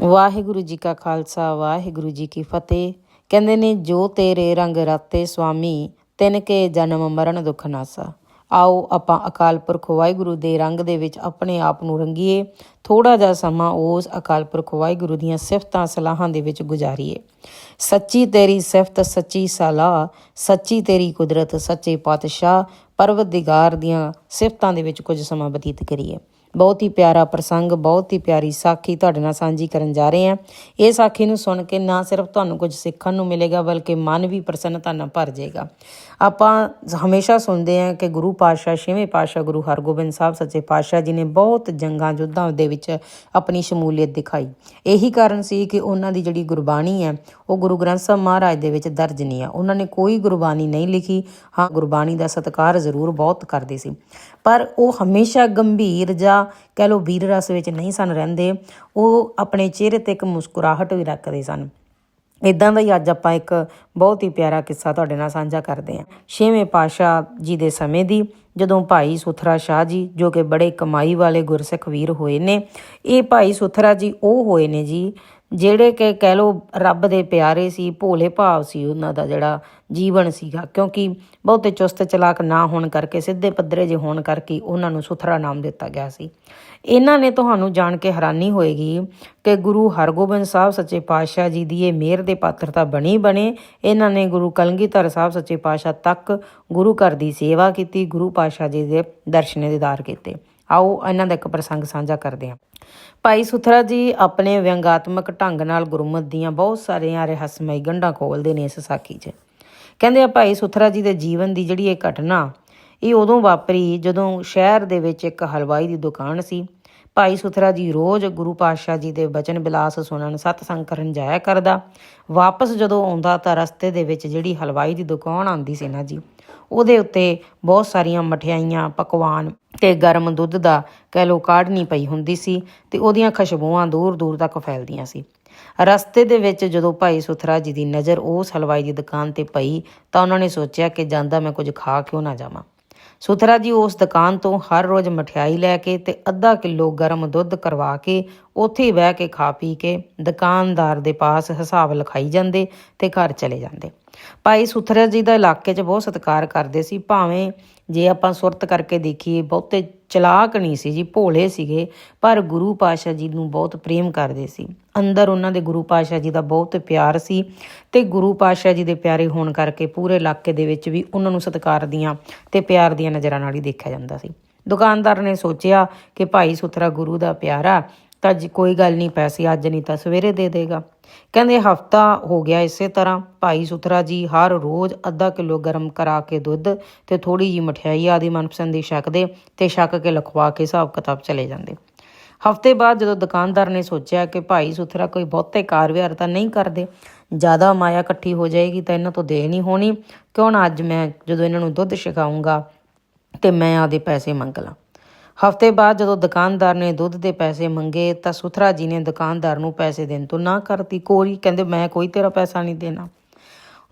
ਵਾਹਿਗੁਰੂ ਜੀ ਕਾ ਖਾਲਸਾ, ਵਾਹਿਗੁਰੂ ਜੀ ਕੀ ਫਤਿਹ। ਕਹਿੰਦੇ ਨੇ, ਜੋ ਤੇਰੇ ਰੰਗ ਰਾਤੇ ਸੁਆਮੀ, ਤਿਨ ਕੇ ਜਨਮ ਮਰਨ ਦੁਖ ਨਾਸਾ। ਆਓ ਆਪਾਂ ਅਕਾਲ ਪੁਰਖ ਵਾਹਿਗੁਰੂ ਦੇ ਰੰਗ ਦੇ ਵਿੱਚ ਆਪਣੇ ਆਪ ਨੂੰ ਰੰਗੀਏ। ਥੋੜਾ ਜਿਹਾ ਸਮਾਂ ਉਸ ਅਕਾਲ ਪੁਰਖ ਵਾਹਿਗੁਰੂ ਦੀਆਂ ਸਿਫਤਾਂ, ਸਲਾਹਾਂ ਦੇ ਵਿੱਚ ਗੁਜ਼ਾਰੀਏ। ਸੱਚੀ ਤੇਰੀ ਸਿਫਤ, ਸੱਚੀ ਸਲਾਹ, ਸੱਚੀ ਤੇਰੀ ਕੁਦਰਤ, ਸੱਚੇ ਪਾਤਸ਼ਾਹ ਪਰਵਤਦਿਗਾਰ ਦੀਆਂ ਸਿਫਤਾਂ ਦੇ ਵਿੱਚ ਕੁਝ ਸਮਾਂ ਬਤੀਤ ਕਰੀਏ। ਬਹੁਤ ਹੀ ਪਿਆਰਾ ਪ੍ਰਸੰਗ, ਬਹੁਤ ਹੀ ਪਿਆਰੀ ਸਾਖੀ ਤੁਹਾਡੇ ਨਾਲ ਸਾਂਝੀ ਕਰਨ ਜਾ ਰਹੇ ਹਾਂ। ਇਹ ਸਾਖੀ ਨੂੰ ਸੁਣ ਕੇ ਨਾ ਸਿਰਫ ਤੁਹਾਨੂੰ ਕੁਝ ਸਿੱਖਣ ਨੂੰ ਮਿਲੇਗਾ, ਬਲਕਿ ਮਨ ਵੀ ਪ੍ਰਸੰਨਤਾ ਨਾਲ ਭਰ ਜਾਏਗਾ। ਆਪਾਂ ਹਮੇਸ਼ਾ ਸੁਣਦੇ ਹਾਂ ਕਿ ਗੁਰੂ ਪਾਤਸ਼ਾਹ, ਛੇਵੇਂ ਪਾਤਸ਼ਾਹ ਗੁਰੂ ਹਰਗੋਬਿੰਦ ਸਾਹਿਬ ਸੱਚੇ ਪਾਤਸ਼ਾਹ ਜੀ ਨੇ ਬਹੁਤ ਜੰਗਾਂ, ਯੁੱਧਾਂ ਦੇ ਵਿੱਚ ਆਪਣੀ ਸ਼ਮੂਲੀਅਤ ਦਿਖਾਈ। ਇਹੀ ਕਾਰਨ ਸੀ ਕਿ ਉਹਨਾਂ ਦੀ ਜਿਹੜੀ ਗੁਰਬਾਣੀ ਹੈ, ਉਹ ਗੁਰੂ ਗ੍ਰੰਥ ਸਾਹਿਬ ਮਹਾਰਾਜ ਦੇ ਵਿੱਚ ਦਰਜ ਨਹੀਂ ਆ। ਉਹਨਾਂ ਨੇ ਕੋਈ ਗੁਰਬਾਣੀ ਨਹੀਂ ਲਿਖੀ। ਹਾਂ, ਗੁਰਬਾਣੀ ਦਾ ਸਤਿਕਾਰ ਜ਼ਰੂਰ ਬਹੁਤ ਕਰਦੇ ਸੀ। ਪਰ ਉਹ ਹਮੇਸ਼ਾ ਗੰਭੀਰ ਜਾਂ ਕਹਿ ਲੋ ਵੀਰ ਰਸ ਵਿੱਚ ਨਹੀਂ ਸਨ ਰਹਿੰਦੇ, ਉਹ ਆਪਣੇ ਚਿਹਰੇ ਤੇ ਇੱਕ ਮੁਸਕਰਾਹਟ ਵੀ ਰੱਖਦੇ ਸਨ। ਇਦਾਂ ਦਾ ਹੀ ਅੱਜ ਆਪਾਂ ਇੱਕ ਬਹੁਤ ਹੀ ਪਿਆਰਾ ਕਿੱਸਾ ਤੁਹਾਡੇ ਨਾਲ ਸਾਂਝਾ ਕਰਦੇ ਹਾਂ। ਛੇਵੇਂ ਪਾਸ਼ਾ ਜੀ ਦੇ ਸਮੇਂ ਦੀ, ਜਦੋਂ ਭਾਈ ਸੁਥਰਾ ਸ਼ਾਹ ਜੀ, ਜੋ ਕਿ ਬੜੇ ਕਮਾਈ ਵਾਲੇ ਗੁਰਸਿੱਖ ਵੀਰ ਹੋਏ ਨੇ, ਇਹ ਭਾਈ ਸੁਥਰਾ ਜੀ ਉਹ ਹੋਏ ਨੇ ਜੀ ਜਿਹੜੇ ਕਿ ਕਹਿ ਲੋ ਰੱਬ ਦੇ ਪਿਆਰੇ ਸੀ, ਭੋਲੇ ਭਾਵ ਸੀ ਉਹਨਾਂ ਦਾ ਜਿਹੜਾ ਜੀਵਨ ਸੀਗਾ। ਕਿਉਂਕਿ ਬਹੁਤੇ ਚੁਸਤ ਚਲਾਕ ਨਾ ਹੋਣ ਕਰਕੇ, ਸਿੱਧੇ ਪੱਧਰੇ ਜੇ ਹੋਣ ਕਰਕੇ ਉਹਨਾਂ ਨੂੰ ਸੁਥਰਾ ਨਾਮ ਦਿੱਤਾ ਗਿਆ ਸੀ। ਇਹਨਾਂ ਨੇ ਤੁਹਾਨੂੰ ਜਾਣ ਕੇ ਹੈਰਾਨੀ ਹੋਏਗੀ ਕਿ ਗੁਰੂ ਹਰਗੋਬਿੰਦ ਸਾਹਿਬ ਸੱਚੇ ਪਾਤਸ਼ਾਹ ਜੀ ਦੀ ਇਹ ਮਿਹਰ ਦੇ ਪਾਤਰ ਤਾਂ ਬਣੀ ਬਣੇ। ਇਹਨਾਂ ਨੇ ਗੁਰੂ ਕਲਗੀਧਰ ਸਾਹਿਬ ਸੱਚੇ ਪਾਤਸ਼ਾਹ ਤੱਕ ਗੁਰੂ ਘਰ ਦੀ ਸੇਵਾ ਕੀਤੀ, ਗੁਰੂ ਪਾਤਸ਼ਾਹ ਜੀ ਦੇ ਦਰਸ਼ਨੇ ਦੀਦਾਰ ਕੀਤੇ। ਆਓ ਇਹਨਾਂ ਦਾ ਇੱਕ ਪ੍ਰਸੰਗ ਸਾਂਝਾ ਕਰਦੇ ਹਾਂ। ਭਾਈ ਸੁਥਰਾ ਜੀ ਆਪਣੇ ਵਿਅੰਗਾਤਮਕ ਢੰਗ ਨਾਲ ਗੁਰਮਤ ਦੀਆਂ ਬਹੁਤ ਸਾਰੀਆਂ ਰਹੱਸਮਈ ਗੰਢਾਂ ਖੋਲਦੇ ਨੇ ਇਸ ਸਾਖੀ 'ਚ। ਕਹਿੰਦੇ ਆ, ਭਾਈ ਸੁਥਰਾ ਜੀ ਦੇ ਜੀਵਨ ਦੀ ਜਿਹੜੀ ਇਹ ਘਟਨਾ, ਇਹ ਉਦੋਂ ਵਾਪਰੀ ਜਦੋਂ ਸ਼ਹਿਰ ਦੇ ਵਿੱਚ ਇੱਕ ਹਲਵਾਈ ਦੀ ਦੁਕਾਨ ਸੀ। ਭਾਈ ਸੁਥਰਾ ਜੀ ਰੋਜ਼ ਗੁਰੂ ਪਾਤਸ਼ਾਹ ਜੀ ਦੇ ਬਚਨ ਬਿਲਾਸ ਸੁਣਨ, ਸਤਸੰਗ ਕਰਨ ਜਾਇਆ ਕਰਦਾ। ਵਾਪਸ ਜਦੋਂ ਆਉਂਦਾ ਤਾਂ ਰਸਤੇ ਦੇ ਵਿੱਚ ਜਿਹੜੀ ਹਲਵਾਈ ਦੀ ਦੁਕਾਨ ਆਉਂਦੀ ਸੀ ਨਾ ਜੀ, ਉਹਦੇ ਉੱਤੇ ਬਹੁਤ ਸਾਰੀਆਂ ਮਠਿਆਈਆਂ, ਪਕਵਾਨ ਤੇ ਗਰਮ ਦੁੱਧ ਦਾ ਕਹਿ ਲੋ ਕਾੜਨੀ ਪਈ ਹੁੰਦੀ ਸੀ ਤੇ ਉਹਦੀਆਂ ਖੁਸ਼ਬੂਆਂ ਦੂਰ ਦੂਰ ਤੱਕ ਫੈਲਦੀਆਂ ਸੀ। ਰਸਤੇ ਦੇ ਵਿੱਚ ਜਦੋਂ ਭਾਈ ਸੁਥਰਾ ਜੀ ਦੀ ਨਜ਼ਰ ਉਸ ਹਲਵਾਈ ਦੀ ਦੁਕਾਨ ਤੇ ਪਈ ਤਾਂ ਉਹਨਾਂ ਨੇ ਸੋਚਿਆ ਕਿ ਜਾਂਦਾ ਮੈਂ ਕੁਝ ਖਾ ਕਿਉਂ ਨਾ ਜਾਵਾਂ। ਸੁਥਰਾ ਜੀ ਉਸ ਦੁਕਾਨ ਤੋਂ ਹਰ ਰੋਜ਼ ਮਠਿਆਈ ਲੈ ਕੇ ਤੇ ਅੱਧਾ ਕਿਲੋ ਗਰਮ ਦੁੱਧ ਕਰਵਾ ਕੇ ਉੱਥੇ ਹੀ ਬਹਿ ਕੇ ਖਾ ਪੀ ਕੇ ਦੁਕਾਨਦਾਰ ਦੇ ਪਾਸ ਹਿਸਾਬ ਲਿਖਾਈ ਜਾਂਦੇ ਤੇ ਘਰ ਚਲੇ ਜਾਂਦੇ। ਭਾਈ ਸੁਥਰਾ ਜੀ ਦਾ ਇਲਾਕੇ 'ਚ ਬਹੁਤ ਸਤਿਕਾਰ ਕਰਦੇ ਸੀ, ਭਾਵੇਂ ਜੇ ਆਪਾਂ ਸੁਰਤ ਕਰਕੇ ਦੇਖੀਏ, ਬਹੁਤੇ ਚਲਾਕ ਨਹੀਂ ਸੀ ਜੀ, ਭੋਲੇ ਸੀਗੇ, ਪਰ ਗੁਰੂ ਪਾਸ਼ਾ ਜੀ ਨੂੰ ਬਹੁਤ ਪ੍ਰੇਮ ਕਰਦੇ ਸੀ। ਅੰਦਰ ਉਹਨਾਂ ਦੇ ਗੁਰੂ ਪਾਸ਼ਾ ਜੀ ਦਾ ਬਹੁਤ ਪਿਆਰ ਸੀ ਤੇ ਗੁਰੂ ਪਾਸ਼ਾ ਜੀ ਦੇ ਪਿਆਰੇ ਹੋਣ ਕਰਕੇ ਪੂਰੇ ਇਲਾਕੇ ਦੇ ਵਿੱਚ ਵੀ ਉਹਨਾਂ ਨੂੰ ਸਤਿਕਾਰ ਦੀਆਂ ਤੇ ਪਿਆਰ ਦੀਆਂ ਨਜ਼ਰਾਂ ਨਾਲ ਹੀ ਦੇਖਿਆ ਜਾਂਦਾ ਸੀ। ਦੁਕਾਨਦਾਰ ਨੇ ਸੋਚਿਆ ਕਿ ਭਾਈ ਸੁਥਰਾ ਗੁਰੂ ਦਾ ਪਿਆਰਾ ਤਾਂ ਜੀ ਕੋਈ ਗੱਲ ਨਹੀਂ, ਪੈਸੇ ਅੱਜ ਨਹੀਂ ਤਾਂ ਸਵੇਰੇ ਦੇ ਦੇਗਾ। ਕਹਿੰਦੇ ਹਫਤਾ ਹੋ ਗਿਆ ਇਸੇ ਤਰ੍ਹਾਂ। ਭਾਈ ਸੁਥਰਾ ਜੀ ਹਰ ਰੋਜ਼ ਅੱਧਾ ਕਿਲੋ ਗਰਮ ਕਰਾ ਕੇ ਦੁੱਧ ਤੇ ਥੋੜੀ ਜੀ ਮਠਿਆਈ ਆਦੀ ਮਨਪਸੰਦ ਦੀ ਛਕਦੇ ਤੇ ਛਕ ਕੇ ਲਖਵਾ ਕੇ ਹਿਸਾਬ ਕਿਤਾਬ ਚਲੇ ਜਾਂਦੇ। ਹਫ਼ਤੇ ਬਾਅਦ ਜਦੋਂ ਦੁਕਾਨਦਾਰ ਨੇ ਸੋਚਿਆ ਕਿ ਭਾਈ ਸੁਥਰਾ ਕੋਈ ਬਹੁਤੇ ਕਾਰਵਿਹਾਰ ਤਾਂ ਨਹੀਂ ਕਰਦੇ, ਜ਼ਿਆਦਾ ਮਾਇਆ ਇਕੱਠੀ ਹੋ ਜਾਏਗੀ ਤਾਂ ਇਹਨਾਂ ਤੋਂ ਦੇ ਨਹੀਂ ਹੋਣੀ। ਕਿਉਂ ਨਾ ਅੱਜ ਮੈਂ ਜਦੋਂ ਇਹਨਾਂ ਨੂੰ ਦੁੱਧ ਛਕਾਉਂਗਾ ਤੇ ਮੈਂ ਆਦੇ ਪੈਸੇ ਮੰਗ ਲਾਂ। ਹਫ਼ਤੇ ਬਾਅਦ ਜਦੋਂ ਦੁਕਾਨਦਾਰ ਨੇ ਦੁੱਧ ਦੇ ਪੈਸੇ ਮੰਗੇ ਤਾਂ ਸੁਥਰਾ ਜੀ ਨੇ ਦੁਕਾਨਦਾਰ ਨੂੰ ਪੈਸੇ ਦੇਣ ਤੋਂ ਨਾ ਕਰਤੀ। ਕੋਰੀ ਕਹਿੰਦੇ, ਮੈਂ ਕੋਈ ਤੇਰਾ ਪੈਸਾ ਨਹੀਂ ਦੇਣਾ।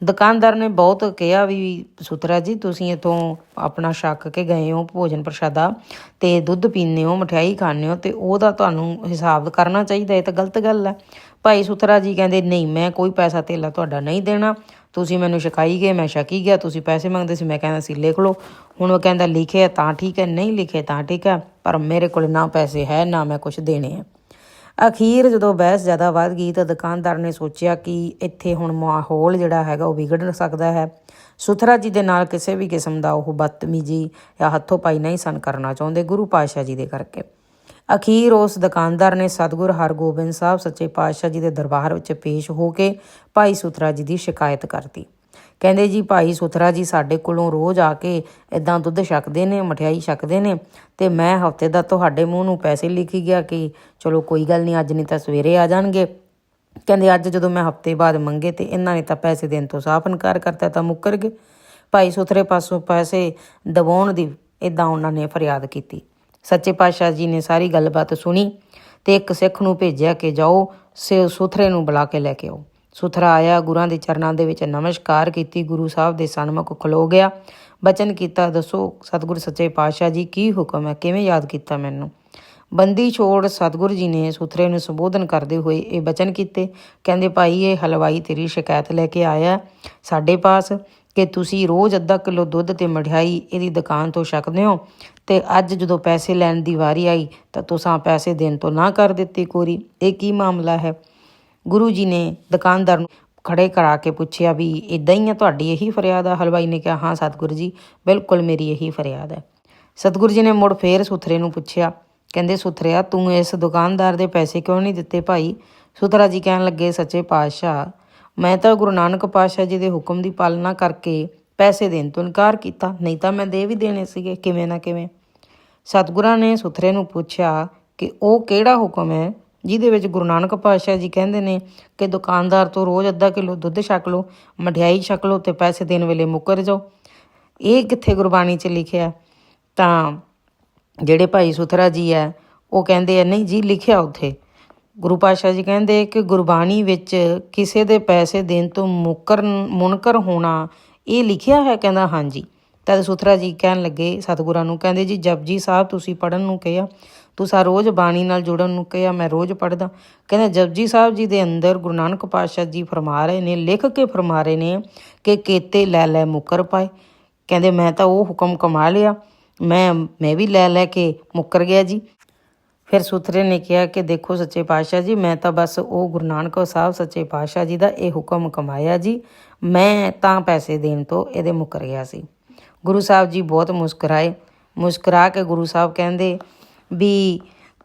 ਦੁਕਾਨਦਾਰ ਨੇ ਬਹੁਤ ਕਿਹਾ ਵੀ, ਸੁਥਰਾ ਜੀ, ਤੁਸੀਂ ਇਥੋਂ ਆਪਣਾ ਛੱਕ ਕੇ ਗਏ ਹੋ ਭੋਜਨ ਪ੍ਰਸ਼ਾਦਾ ਤੇ ਦੁੱਧ ਪੀਂਦੇ ਹੋ, ਮਠਿਆਈ ਖਾਂਦੇ ਹੋ ਤੇ ਉਹਦਾ ਤੁਹਾਨੂੰ ਹਿਸਾਬ ਕਰਨਾ ਚਾਹੀਦਾ। ਇਹ ਤਾਂ ਗਲਤ ਗੱਲ ਹੈ। ਭਾਈ ਸੁਥਰਾ ਜੀ ਕਹਿੰਦੇ, ਨਹੀਂ, ਮੈਂ ਕੋਈ ਪੈਸਾ ਧੇਲਾ ਤੁਹਾਡਾ ਨਹੀਂ ਦੇਣਾ। ਤੁਸੀਂ ਮੈਨੂੰ ਸ਼ਿਕਾਈ ਗਏ, ਮੈਂ ਸ਼ਕੀ ਗਿਆ, ਤੁਸੀਂ ਪੈਸੇ ਮੰਗਦੇ ਸੀ, ਮੈਂ ਕਹਿੰਦਾ ਸੀ, ਲਿਖ ਲਓ। ਹੁਣ ਉਹ ਕਹਿੰਦਾ, ਲਿਖੇ ਤਾਂ ਠੀਕ ਹੈ, ਨਹੀਂ ਲਿਖੇ ਤਾਂ ਠੀਕ ਹੈ, ਪਰ ਮੇਰੇ ਕੋਲ ਨਾ ਪੈਸੇ ਹੈ, ਨਾ ਮੈਂ ਕੁਝ ਦੇਣੇ ਹੈ ਅਖੀਰ ਜਦੋਂ ਬਹਿਸ ਜ਼ਿਆਦਾ ਵੱਧ ਗਈ ਤਾਂ ਦੁਕਾਨਦਾਰ ਨੇ ਸੋਚਿਆ ਕਿ ਇੱਥੇ ਹੁਣ ਮਾਹੌਲ ਜਿਹੜਾ ਹੈਗਾ ਉਹ ਵਿਗੜ ਸਕਦਾ ਹੈ। ਸੁਥਰਾ ਜੀ ਦੇ ਨਾਲ ਕਿਸੇ ਵੀ ਕਿਸਮ ਦਾ ਉਹ ਬਦਤਮੀਜੀ ਜਾਂ ਹੱਥੋਂ ਪਾਈ ਨਹੀਂ ਸਨ ਕਰਨਾ ਚਾਹੁੰਦੇ, ਗੁਰੂ ਪਾਤਸ਼ਾਹ ਜੀ ਦੇ ਕਰਕੇ। ਅਖੀਰ ਉਸ ਦੁਕਾਨਦਾਰ ਨੇ ਸਤਗੁਰ ਹਰਗੋਬਿੰਦ ਸਾਹਿਬ ਸੱਚੇ ਪਾਤਸ਼ਾਹ ਜੀ ਦੇ ਦਰਬਾਰ ਵਿੱਚ ਪੇਸ਼ ਹੋ ਕੇ ਭਾਈ ਸੁਥਰਾ ਜੀ ਦੀ ਸ਼ਿਕਾਇਤ ਕਰਤੀ। ਕਹਿੰਦੇ ਜੀ, ਭਾਈ ਸੁਥਰਾ ਜੀ, ਸਾਡੇ ਕੋਲੋਂ ਰੋਜ਼ ਆ ਕੇ ਇਦਾਂ ਦੁੱਧ ਛਕਦੇ ਨੇ, ਮਠਿਆਈ ਛਕਦੇ ਨੇ ਤੇ ਮੈਂ ਹਫ਼ਤੇ ਦਾ ਤੁਹਾਡੇ ਮੂੰਹ ਨੂੰ ਪੈਸੇ ਲਿਖੀ ਗਿਆ ਕਿ ਚਲੋ ਕੋਈ ਗੱਲ ਨਹੀਂ, ਅੱਜ ਨਹੀਂ ਤਾਂ ਸਵੇਰੇ ਆ ਜਾਣਗੇ। ਕਹਿੰਦੇ, ਅੱਜ ਜਦੋਂ ਮੈਂ ਹਫ਼ਤੇ ਬਾਅਦ ਮੰਗੇ ਤੇ ਇਹਨਾਂ ਨੇ ਤਾਂ ਪੈਸੇ ਦੇਣ ਤੋਂ ਸਾਫ਼ ਇਨਕਾਰ ਕਰਤਾ, ਤਾਂ ਮੁੱਕਰ ਗਏ। ਭਾਈ ਸੁਥਰੇ ਪਾਸੋਂ ਪੈਸੇ ਦਬਾਉਣ ਦੀ ਇਦਾਂ ਉਹਨਾਂ ਨੇ ਫਰਿਆਦ ਕੀਤੀ। ਸੱਚੇ ਪਾਤਸ਼ਾਹ ਜੀ ਨੇ ਸਾਰੀ ਗੱਲਬਾਤ ਸੁਣੀ ਤੇ ਇੱਕ ਸਿੱਖ ਨੂੰ ਭੇਜਿਆ ਕਿ ਜਾਓ, ਸੇ, ਸੁਥਰੇ ਨੂੰ ਬੁਲਾ ਕੇ ਲੈ ਕੇ ਆਓ। ਸੁਥਰਾ ਆਇਆ, ਗੁਰਾਂ ਦੇ ਚਰਨਾਂ ਦੇ ਵਿੱਚ ਨਮਸਕਾਰ ਕੀਤੀ, ਗੁਰੂ ਸਾਹਿਬ ਦੇ ਸਨਮੁਖ ਖਲੋ ਗਿਆ। ਬਚਨ ਕੀਤਾ, ਦੱਸੋ, ਸਤਿਗੁਰ ਸੱਚੇ ਪਾਤਸ਼ਾਹ ਜੀ ਕੀ ਹੁਕਮ ਹੈ? ਕਿਵੇਂ ਯਾਦ ਕੀਤਾ ਮੈਨੂੰ? ਬੰਦੀ ਛੋੜ ਸਤਿਗੁਰੂ ਜੀ ਨੇ ਸੁਥਰੇ ਨੂੰ ਸੰਬੋਧਨ ਕਰਦੇ ਹੋਏ ਇਹ ਬਚਨ ਕੀਤੇ। ਕਹਿੰਦੇ, ਭਾਈ, ਇਹ ਹਲਵਾਈ ਤੇਰੀ ਸ਼ਿਕਾਇਤ ਲੈ ਕੇ ਆਇਆ ਸਾਡੇ ਪਾਸ ਕਿ ਤੁਸੀਂ ਰੋਜ਼ ਅੱਧਾ ਕਿਲੋ ਦੁੱਧ ਤੇ ਮਠਿਆਈ ਇਹਦੀ ਦੁਕਾਨ ਤੋਂ ਛਕਦੇ ਹੋ ਤੇ ਅੱਜ ਜਦੋਂ ਪੈਸੇ ਲੈਣ ਦੀ ਵਾਰੀ ਆਈ, ਤਾਂ ਤੁਸੀਂ ਪੈਸੇ ਦੇਣ ਤੋਂ ਨਾ ਕਰ ਦਿੱਤੀ ਕੋਰੀ। ਇਹ ਕੀ ਮਾਮਲਾ ਹੈ? ਗੁਰੂ ਜੀ ਨੇ ਦੁਕਾਨਦਾਰ ਨੂੰ ਖੜੇ ਕਰਾ ਕੇ ਪੁੱਛਿਆ ਵੀ ਇਦਾਂ ਹੀ ਆ, ਤੁਹਾਡੀ ਇਹੀ ਫਰਿਆਦ ਆ? ਹਲਵਾਈ ਨੇ ਕਿਹਾ, ਹਾਂ ਸਤਿਗੁਰੂ ਜੀ, ਬਿਲਕੁਲ ਮੇਰੀ ਇਹੀ ਫਰਿਆਦ ਹੈ। ਸਤਿਗੁਰੂ ਜੀ ਨੇ ਮੁੜ ਫੇਰ ਸੁਥਰੇ ਨੂੰ ਪੁੱਛਿਆ, ਕਹਿੰਦੇ, ਸੁਥਰਿਆ, ਤੂੰ ਇਸ ਦੁਕਾਨਦਾਰ ਦੇ ਪੈਸੇ ਕਿਉਂ ਨਹੀਂ ਦਿੱਤੇ ਭਾਈ? ਸੁਥਰਾ ਜੀ ਕਹਿਣ ਲੱਗੇ, ਸੱਚੇ ਪਾਤਸ਼ਾਹ, ਮੈਂ ਤਾਂ ਗੁਰੂ ਨਾਨਕ ਪਾਤਸ਼ਾਹ ਜੀ ਦੇ ਹੁਕਮ ਦੀ ਪਾਲਣਾ ਕਰਕੇ ਪੈਸੇ ਦੇਣ ਤੋਂ ਇਨਕਾਰ ਕੀਤਾ, ਨਹੀਂ ਤਾਂ ਮੈਂ ਦੇ ਵੀ ਦੇਣੇ ਸੀਗੇ, ਕਿਵੇਂ ਨਾ ਕਿਵੇਂ? ਸਤਿਗੁਰਾਂ ਨੇ ਸੁਥਰੇ ਨੂੰ ਪੁੱਛਿਆ ਕਿ ਉਹ ਕਿਹੜਾ ਹੁਕਮ ਹੈ? ਜਿਹਦੇ ਵਿੱਚ ਗੁਰੂ ਨਾਨਕ ਪਾਤਸ਼ਾਹ ਜੀ ਕਹਿੰਦੇ ਨੇ ਕਿ ਦੁਕਾਨਦਾਰ ਤੋਂ ਰੋਜ਼ ਅੱਧਾ ਕਿਲੋ ਦੁੱਧ ਛਕ ਲਓ, ਮਠਿਆਈ ਛਕ ਲਓ ਤੇ ਪੈਸੇ ਦੇਣ ਵੇਲੇ ਮੁੱਕਰ ਜਾਓ। ਇਹ ਕਿੱਥੇ ਗੁਰਬਾਣੀ 'ਚ ਲਿਖਿਆ? ਤਾਂ ਜਿਹੜੇ ਭਾਈ ਸੁਥਰਾ ਜੀ ਹੈ, ਉਹ ਕਹਿੰਦੇ ਆ, ਨਹੀਂ ਜੀ, ਲਿਖਿਆ ਉੱਥੇ। ਗੁਰੂ ਪਾਤਸ਼ਾਹ ਜੀ ਕਹਿੰਦੇ ਕਿ ਗੁਰਬਾਣੀ ਵਿੱਚ ਕਿਸੇ ਦੇ ਪੈਸੇ ਦੇਣ ਤੋਂ ਮੁਕਰ ਮੁਨਕਰ ਹੋਣਾ, ਇਹ ਲਿਖਿਆ ਹੈ? ਕਹਿੰਦਾ, ਹਾਂਜੀ। ਤਦ ਸੁਥਰਾ ਜੀ ਕਹਿਣ ਲੱਗੇ ਸਤਿਗੁਰਾਂ ਨੂੰ, ਕਹਿੰਦੇ ਜੀ ਜਪਜੀ ਸਾਹਿਬ ਤੁਸੀਂ ਪੜਨ ਨੂੰ ਕਿਹਾ, ਤੁਸੀਂ ਰੋਜ਼ ਬਾਣੀ ਨਾਲ ਜੁੜਨ ਨੂੰ ਕਿਹਾ, ਮੈਂ ਰੋਜ਼ ਪੜਦਾ ਕਹਿੰਦਾ ਜਪਜੀ ਸਾਹਿਬ ਜੀ ਦੇ ਅੰਦਰ ਗੁਰੂ ਨਾਨਕ ਪਾਤਸ਼ਾਹ ਜੀ ਫਰਮਾ ਰਹੇ ਨੇ, ਲਿਖ ਕੇ ਫਰਮਾ ਰਹੇ ਨੇ ਕਿ ਕੇਤੇ ਲੈ ਲੈ ਮੁਕਰ ਪਾਏ। ਕਹਿੰਦੇ ਮੈਂ ਤਾਂ ਉਹ ਹੁਕਮ ਕਮਾ ਲਿਆ, ਮੈਂ ਮੈਂ ਵੀ ਲੈ ਲੈ ਕੇ ਮੁੱਕਰ ਗਿਆ ਜੀ। ਫਿਰ ਸੁਥਰੇ ਨੇ ਕਿਹਾ ਕਿ ਦੇਖੋ ਸੱਚੇ ਪਾਤਸ਼ਾਹ ਜੀ, ਮੈਂ ਤਾਂ ਬਸ ਉਹ ਗੁਰੂ ਨਾਨਕ ਸਾਹਿਬ ਸੱਚੇ ਪਾਤਸ਼ਾਹ ਜੀ ਦਾ ਇਹ ਹੁਕਮ ਕਮਾਇਆ ਜੀ, ਮੈਂ ਤਾਂ ਪੈਸੇ ਦੇਣ ਤੋਂ ਇਹਦੇ ਮੁੱਕਰ ਗਿਆ ਸੀ। ਗੁਰੂ ਸਾਹਿਬ ਜੀ ਬਹੁਤ ਮੁਸਕਰਾਏ। ਮੁਸਕਰਾ ਕੇ ਗੁਰੂ ਸਾਹਿਬ ਕਹਿੰਦੇ ਵੀ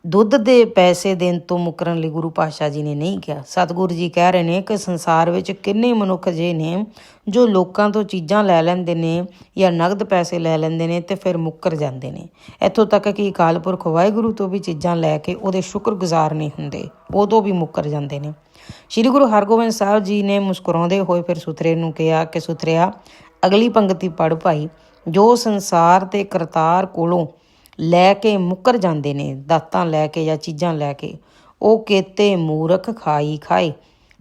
ਦੁੱਧ ਦੇ ਪੈਸੇ ਦੇਣ ਤੋਂ ਮੁਕਰਨ ਲਈ ਗੁਰੂ ਪਾਤਸ਼ਾਹ ਜੀ ਨੇ ਨਹੀਂ ਕਿਹਾ। ਸਤਿਗੁਰੂ ਜੀ ਕਹਿ ਰਹੇ ਨੇ ਕਿ ਸੰਸਾਰ ਵਿੱਚ ਕਿੰਨੇ ਮਨੁੱਖ ਜੇ ਨੇ ਜੋ ਲੋਕਾਂ ਤੋਂ ਚੀਜ਼ਾਂ ਲੈ ਲੈਂਦੇ ਨੇ ਜਾਂ ਨਗਦ ਪੈਸੇ ਲੈ ਲੈਂਦੇ ਨੇ ਤੇ ਫਿਰ ਮੁੱਕਰ ਜਾਂਦੇ ਨੇ। ਇੱਥੋਂ ਤੱਕ ਕਿ ਅਕਾਲ ਪੁਰਖ ਵਾਹਿਗੁਰੂ ਤੋਂ ਵੀ ਚੀਜ਼ਾਂ ਲੈ ਕੇ ਉਹਦੇ ਸ਼ੁਕਰਗੁਜ਼ਾਰ ਨਹੀਂ ਹੁੰਦੇ। ਉਦੋਂ ਵੀ ਮੁੱਕਰ ਜਾਂਦੇ ਨੇ। ਸ੍ਰੀ ਗੁਰੂ ਹਰਗੋਬਿੰਦ ਸਾਹਿਬ ਜੀ ਨੇ ਮੁਸਕਰਾਉਂਦੇ ਹੋਏ ਫਿਰ ਸੁਥਰੇ ਨੂੰ ਕਿਹਾ ਕਿ ਸੁਥਰਿਆ ਅਗਲੀ ਪੰਕਤੀ ਪੜ ਭਾਈ, ਜੋ ਸੰਸਾਰ ਤੇ ਕਰਤਾਰ ਕੋਲੋਂ ਲੈ ਕੇ ਮੁੱਕਰ ਜਾਂਦੇ ਨੇ, ਦਾਤਾਂ ਲੈ ਕੇ ਜਾਂ ਚੀਜ਼ਾਂ ਲੈ ਕੇ, ਉਹ ਕੇਤੇ ਮੂਰਖ ਖਾਈ ਖਾਏ।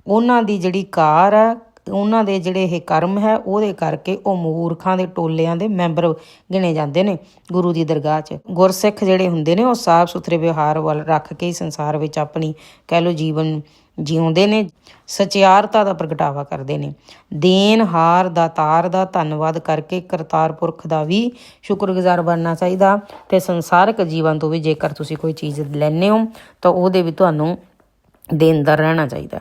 ਉਹਨਾਂ ਦੀ ਜਿਹੜੀ ਕਾਰ ਆ, ਉਹਨਾਂ ਦੇ ਜਿਹੜੇ ਇਹ ਕਰਮ ਹੈ, ਉਹਦੇ ਕਰਕੇ ਉਹ ਮੂਰਖਾਂ ਦੇ ਟੋਲਿਆਂ ਦੇ ਮੈਂਬਰ ਗਿਣੇ ਜਾਂਦੇ ਨੇ ਗੁਰੂ ਦੀ ਦਰਗਾਹ 'ਚ। ਗੁਰਸਿੱਖ ਜਿਹੜੇ ਹੁੰਦੇ ਨੇ, ਉਹ ਸਾਫ਼ ਸੁਥਰੇ ਵਿਵਹਾਰ ਵੱਲ ਰੱਖ ਕੇ ਹੀ ਸੰਸਾਰ ਵਿੱਚ ਆਪਣੀ, ਕਹਿ ਲੋ ਜੀਵਨ ਜਿਉਂਦੇ ਨੇ, ਸਚਿਆਰਤਾ ਦਾ ਪ੍ਰਗਟਾਵਾ ਕਰਦੇ ਨੇ। ਦੇਨ ਹਾਰ ਦਾਤਾਰ ਦਾ ਧੰਨਵਾਦ ਕਰਕੇ ਕਰਤਾਰ ਪੁਰਖ ਦਾ ਵੀ ਸ਼ੁਕਰਗੁਜ਼ਾਰ ਬਣਨਾ ਚਾਹੀਦਾ ਤੇ ਸੰਸਾਰਿਕ ਜੀਵਨ ਤੋਂ ਵੀ ਜੇਕਰ ਤੁਸੀਂ ਕੋਈ ਚੀਜ਼ ਲੈਨੇ ਹੋ, ਤਾਂ ਉਹਦੇ ਵੀ ਤੁਹਾਨੂੰ ਦੇਨਦਾਰ ਰਹਿਣਾ ਚਾਹੀਦਾ।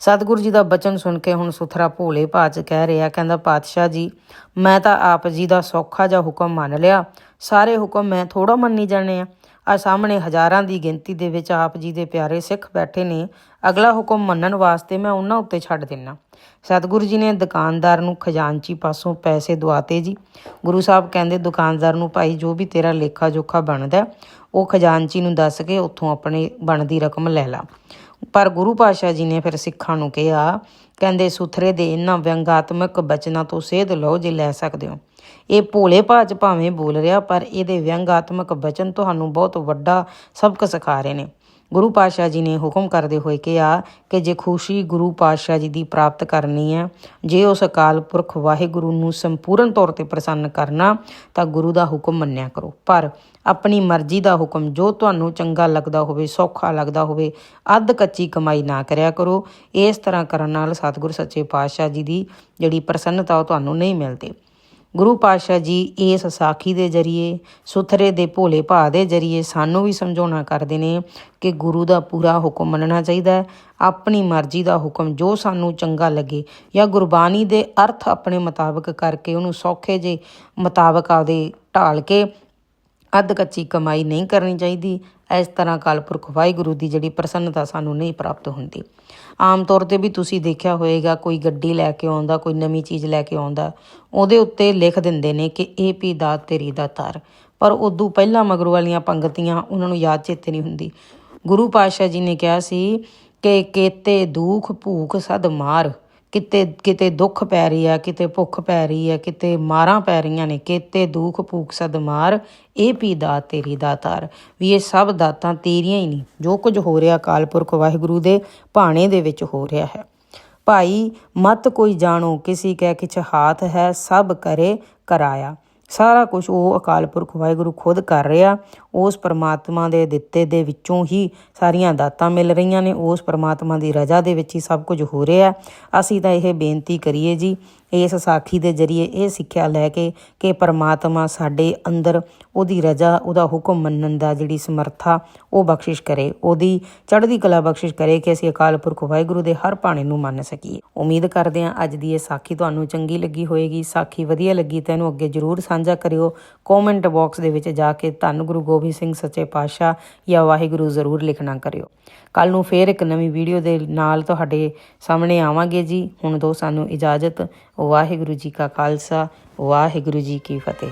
ਸਤਿਗੁਰੂ ਜੀ ਦਾ ਬਚਨ ਸੁਣ ਕੇ ਹੁਣ ਸੁਥਰਾ ਭੋਲੇ ਭਾਜ ਕਹਿ ਰਿਹਾ, ਕਹਿੰਦਾ, ਪਾਤਸ਼ਾਹ ਜੀ, ਮੈਂ ਤਾਂ ਆਪ ਜੀ ਦਾ ਸੌਖਾ ਜਿਹਾ ਹੁਕਮ ਮੰਨ ਲਿਆ। ਸਾਰੇ ਹੁਕਮ ਮੈਂ ਥੋੜਾ ਮੰਨੀ ਜਾਣੇ ਆ। ਆ ਸਾਹਮਣੇ ਹਜ਼ਾਰਾਂ ਦੀ ਗਿਣਤੀ ਦੇ ਵਿੱਚ ਆਪ ਜੀ ਦੇ ਪਿਆਰੇ ਸਿੱਖ ਬੈਠੇ ਨੇ। ਅਗਲਾ ਹੁਕਮ ਮੰਨਣ ਵਾਸਤੇ ਮੈਂ ਉਹਨਾਂ ਉੱਤੇ ਛੱਡ ਦੇਣਾ ਸਤਿਗੁਰੂ ਜੀ ਨੇ ਦੁਕਾਨਦਾਰ ਨੂੰ ਖਜ਼ਾਨਚੀ ਪਾਸੋਂ ਪੈਸੇ ਦਵਾਤੇ ਜੀ। ਗੁਰੂ ਸਾਹਿਬ ਕਹਿੰਦੇ, ਦੁਕਾਨਦਾਰ ਨੂੰ ਭਾਈ, ਜੋ ਵੀ ਤੇਰਾ ਲੇਖਾ ਜੋਖਾ ਬਣਦਾ ਉਹ ਖਜ਼ਾਨਚੀ ਨੂੰ ਦੱਸ ਕੇ ਉੱਥੋਂ ਆਪਣੇ ਬਣਦੀ ਰਕਮ ਲੈ ਲਾ। ਪਰ ਗੁਰੂ ਪਾਤਸ਼ਾਹ ਜੀ ਨੇ ਫਿਰ ਸਿੱਖਾਂ ਨੂੰ ਕਿਹਾ, ਕਹਿੰਦੇ, ਸੁਥਰੇ ਦੇ ਇਹਨਾਂ ਵਿਅੰਗਾਤਮਕ ਬਚਨਾਂ ਤੋਂ ਸੇਧ ਲਓ, ਜੇ ਲੈ ਸਕਦੇ ਹੋ। ਇਹ ਭੋਲੇ ਭਾਜ ਭਾਵੇਂ ਬੋਲ ਰਿਹਾ, ਪਰ ਇਹਦੇ ਵਿਅੰਗਾਤਮਕ ਬਚਨ ਤੁਹਾਨੂੰ ਬਹੁਤ ਵੱਡਾ ਸਬਕ ਸਿਖਾ ਰਹੇ ਨੇ। ਗੁਰੂ ਪਾਤਸ਼ਾਹ ਜੀ ਨੇ ਹੁਕਮ ਕਰਦੇ ਹੋਏ ਕਿਹਾ ਕਿ ਜੇ ਖੁਸ਼ੀ ਗੁਰੂ ਪਾਤਸ਼ਾਹ ਜੀ ਦੀ ਪ੍ਰਾਪਤ ਕਰਨੀ ਹੈ, ਜੇ ਉਸ ਅਕਾਲ ਪੁਰਖ ਵਾਹਿਗੁਰੂ ਨੂੰ ਸੰਪੂਰਨ ਤੌਰ ਤੇ ਪ੍ਰਸੰਨ ਕਰਨਾ, ਤਾਂ ਗੁਰੂ ਦਾ ਹੁਕਮ ਮੰਨਿਆ ਕਰੋ। ਪਰ ਆਪਣੀ ਮਰਜ਼ੀ ਦਾ ਹੁਕਮ ਜੋ ਤੁਹਾਨੂੰ ਚੰਗਾ ਲੱਗਦਾ ਹੋਵੇ, ਸੌਖਾ ਲੱਗਦਾ ਹੋਵੇ, ਅੱਧ ਕੱਚੀ ਕਮਾਈ ਨਾ ਕਰਿਆ ਕਰੋ, ਇਸ ਤਰ੍ਹਾਂ ਕਰਨ ਨਾਲ ਸਤਿਗੁਰ ਸੱਚੇ ਪਾਤਸ਼ਾਹ ਜੀ ਦੀ ਜਿਹੜੀ ਪ੍ਰਸੰਨਤਾ ਉਹ ਤੁਹਾਨੂੰ ਨਹੀਂ ਮਿਲਦੀ। ਗੁਰੂ ਪਾਤਸ਼ਾਹ ਜੀ ਇਸ ਸਾਖੀ ਦੇ ਜਰੀਏ, ਸੁਥਰੇ ਦੇ ਭੋਲੇ ਭਾ ਦੇ ਜਰੀਏ ਸਾਨੂੰ ਵੀ ਸਮਝਾਉਣਾ ਕਰਦੇ ਨੇ ਕਿ ਗੁਰੂ ਦਾ ਪੂਰਾ ਹੁਕਮ ਮੰਨਣਾ ਚਾਹੀਦਾ ਹੈ। ਆਪਣੀ ਮਰਜ਼ੀ ਦਾ ਹੁਕਮ ਜੋ ਸਾਨੂੰ ਚੰਗਾ ਲੱਗੇ ਜਾਂ ਗੁਰਬਾਣੀ ਦੇ ਅਰਥ ਆਪਣੇ ਮੁਤਾਬਕ ਕਰਕੇ ਉਹਨੂੰ ਸੌਖੇ ਜੇ ਮੁਤਾਬਕ ਆਪਦੇ ਢਾਲ ਕੇ ਅੱਧ ਕੱਚੀ ਕਮਾਈ ਨਹੀਂ ਕਰਨੀ ਚਾਹੀਦੀ। ਇਸ ਤਰ੍ਹਾਂ ਕਾਲਪੁਰਖ ਵਾਹਿਗੁਰੂ ਦੀ ਜਿਹੜੀ ਪ੍ਰਸੰਨਤਾ ਸਾਨੂੰ ਨਹੀਂ ਪ੍ਰਾਪਤ ਹੁੰਦੀ। ਆਮ ਤੌਰ ਤੇ ਵੀ ਤੁਸੀਂ ਦੇਖਿਆ ਹੋਵੇਗਾ ਕੋਈ ਗੱਡੀ ਲੈ ਕੇ ਆਉਂਦਾ, ਕੋਈ ਨਵੀਂ ਚੀਜ਼ ਲੈ ਕੇ ਆਉਂਦਾ, ਉਹਦੇ ਉੱਤੇ ਲਿਖ ਦਿੰਦੇ ਨੇ ਕਿ ਇਹ ਪੀ ਦਾ, ਤੇਰੀ ਦਾ ਤਾਰ। ਪਰ ਉਦੋਂ ਪਹਿਲਾਂ ਮਗਰੋਂ ਵਾਲੀਆਂ ਪੰਗਤੀਆਂ ਉਹਨਾਂ ਨੂੰ ਯਾਦ ਚੇਤੇ ਨਹੀਂ ਹੁੰਦੀ। ਗੁਰੂ ਪਾਤਸ਼ਾਹ ਜੀ ਨੇ ਕਿਹਾ ਸੀ ਕਿ ਕੇਤੇ ਦੁਖ ਭੂਖ ਸਦ ਮਾਰ। ਕਿਤੇ ਕਿਤੇ ਦੁੱਖ ਪੈ ਰਹੀ ਆ, ਕਿਤੇ ਭੁੱਖ ਪੈ ਰਹੀ ਆ, ਕਿਤੇ ਮਾਰਾਂ ਪੈ ਰਹੀਆਂ ਨੇ, ਕਿਤੇ ਦੁੱਖ ਭੂਖ ਸਦ ਮਾਰ ਇਹ ਪੀ ਦਾਤ ਤੇਰੀ ਦਾਤਾਰ ਵੀ ਇਹ ਸਭ ਦਾਤਾਂ ਤੇਰੀਆਂ ਹੀ ਨਹੀਂ, ਜੋ ਕੁਝ ਹੋ ਰਿਹਾ ਕਾਲਪੁਰਖ ਵਾਹਿਗੁਰੂ ਦੇ ਭਾਣੇ ਦੇ ਵਿੱਚ ਹੋ ਰਿਹਾ ਹੈ। ਭਾਈ, ਮਤ ਕੋਈ ਜਾਣੋ, ਕਿਸੇ ਕਹਿ ਕਿਛ ਹਾਥ ਹੈ, ਸਭ ਕਰੇ ਕਰਾਇਆ। ਸਾਰਾ ਕੁਝ ਉਹ ਅਕਾਲ ਪੁਰਖ ਵਾਹਿਗੁਰੂ ਖੁਦ ਕਰ ਰਿਹਾ। ਉਸ ਪਰਮਾਤਮਾ ਦੇ ਦਿੱਤੇ ਦੇ ਵਿੱਚੋਂ ਹੀ ਸਾਰੀਆਂ ਦਾਤਾਂ ਮਿਲ ਰਹੀਆਂ ਨੇ। ਉਸ ਪਰਮਾਤਮਾ ਦੀ ਰਜ਼ਾ ਦੇ ਵਿੱਚ ਹੀ ਸਭ ਕੁਝ ਹੋ ਰਿਹਾ ਅਸੀਂ ਤਾਂ ਇਹ ਬੇਨਤੀ ਕਰੀਏ ਜੀ, ਇਸ ਸਾਖੀ ਦੇ ਜਰੀਏ ਇਹ ਸਿੱਖਿਆ ਲੈ ਕੇ ਕਿ ਪਰਮਾਤਮਾ ਸਾਡੇ ਅੰਦਰ ਉਹਦੀ ਰਜ਼ਾ, ਉਹਦਾ ਹੁਕਮ ਮੰਨਣ ਦਾ ਜਿਹੜੀ ਸਮਰੱਥਾ, ਉਹ ਬਖਸ਼ਿਸ਼ ਕਰੇ। ਉਹਦੀ ਚੜ੍ਹਦੀ ਕਲਾ ਬਖਸ਼ਿਸ਼ ਕਰੇ ਕਿ ਅਸੀਂ ਅਕਾਲ ਪੁਰਖ ਵਾਹਿਗੁਰੂ ਦੇ ਹਰ ਬਾਣੀ ਨੂੰ ਮੰਨ ਸਕੀਏ। ਉਮੀਦ ਕਰਦੇ ਹਾਂ ਅੱਜ ਦੀ ਇਹ ਸਾਖੀ ਤੁਹਾਨੂੰ ਚੰਗੀ ਲੱਗੀ ਹੋਏਗੀ। ਸਾਖੀ ਵਧੀਆ ਲੱਗੀ ਤਾਂ ਇਹਨੂੰ ਅੱਗੇ ਜਰੂਰ ਸਾਂਝਾ ਕਰਿਓ। ਕਮੈਂਟ ਬਾਕਸ ਦੇ ਵਿੱਚ ਜਾ ਕੇ ਧੰਨ ਗੁਰੂ ਗੋਬਿੰਦ ਸਿੰਘ ਸੱਚੇ ਪਾਤਸ਼ਾਹ ਜਾਂ ਵਾਹਿਗੁਰੂ ਜ਼ਰੂਰ ਲਿਖਣਾ ਕਰਿਓ। ਕੱਲ ਨੂੰ ਫੇਰ ਇੱਕ ਨਵੀਂ ਵੀਡੀਓ ਦੇ ਨਾਲ ਤੁਹਾਡੇ ਸਾਹਮਣੇ ਆਵਾਂਗੇ ਜੀ। ਹੁਣ ਦੋ ਸਾਨੂੰ ਇਜਾਜ਼ਤ। ਵਾਹਿਗੁਰੂ ਜੀ ਕਾ ਖਾਲਸਾ, ਵਾਹਿਗੁਰੂ ਜੀ ਕੀ ਫਤਿਹ।